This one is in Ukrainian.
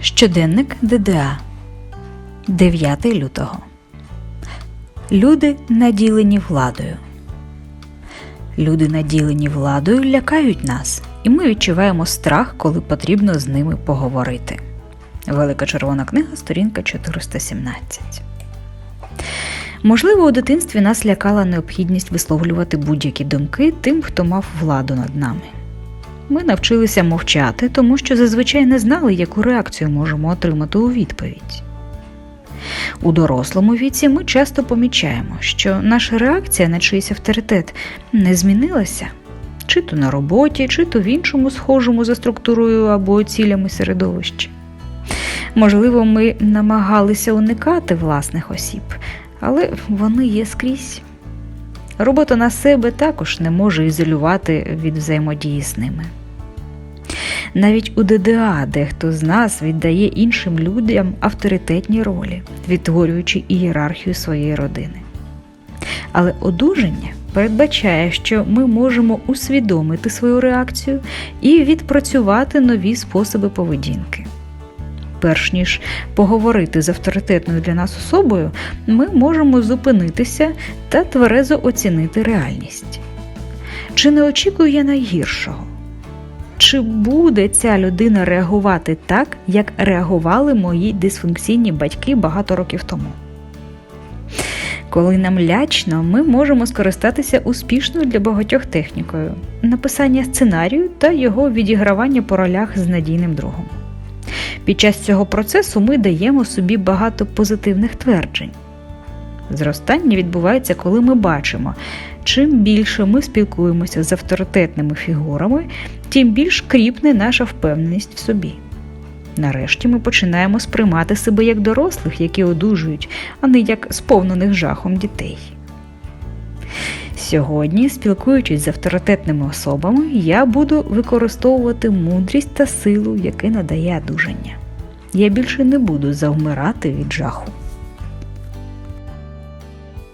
Щоденник ДДА 9 лютого. Люди наділені владою. Люди наділені владою лякають нас, і ми відчуваємо страх, коли потрібно з ними поговорити. Велика червона книга, сторінка 417. Можливо, у дитинстві нас лякала необхідність висловлювати будь-які думки тим, хто мав владу над нами. Ми навчилися мовчати, тому що зазвичай не знали, яку реакцію можемо отримати у відповідь. У дорослому віці ми часто помічаємо, що наша реакція на чийсь авторитет не змінилася, чи то на роботі, чи то в іншому схожому за структурою або цілями середовищі. Можливо, ми намагалися уникати власних осіб, але вони є скрізь. Робота на себе також не може ізолювати від взаємодії з ними. Навіть у ДДА дехто з нас віддає іншим людям авторитетні ролі, відтворюючи ієрархію своєї родини. Але одужання передбачає, що ми можемо усвідомити свою реакцію і відпрацювати нові способи поведінки. Перш ніж поговорити з авторитетною для нас особою, ми можемо зупинитися та тверезо оцінити реальність. Чи не очікую я найгіршого? Чи буде ця людина реагувати так, як реагували мої дисфункційні батьки багато років тому? Коли нам лячно, ми можемо скористатися успішною для багатьох технікою написання сценарію та його відігравання по ролях з надійним другом. Під час цього процесу ми даємо собі багато позитивних тверджень. Зростання відбувається, коли ми бачимо, чим більше ми спілкуємося з авторитетними фігурами, тим більш кріпне наша впевненість в собі. Нарешті ми починаємо сприймати себе як дорослих, які одужують, а не як сповнених жахом дітей. Сьогодні, спілкуючись з авторитетними особами, я буду використовувати мудрість та силу, яке надає одужання. Я більше не буду завмирати від жаху.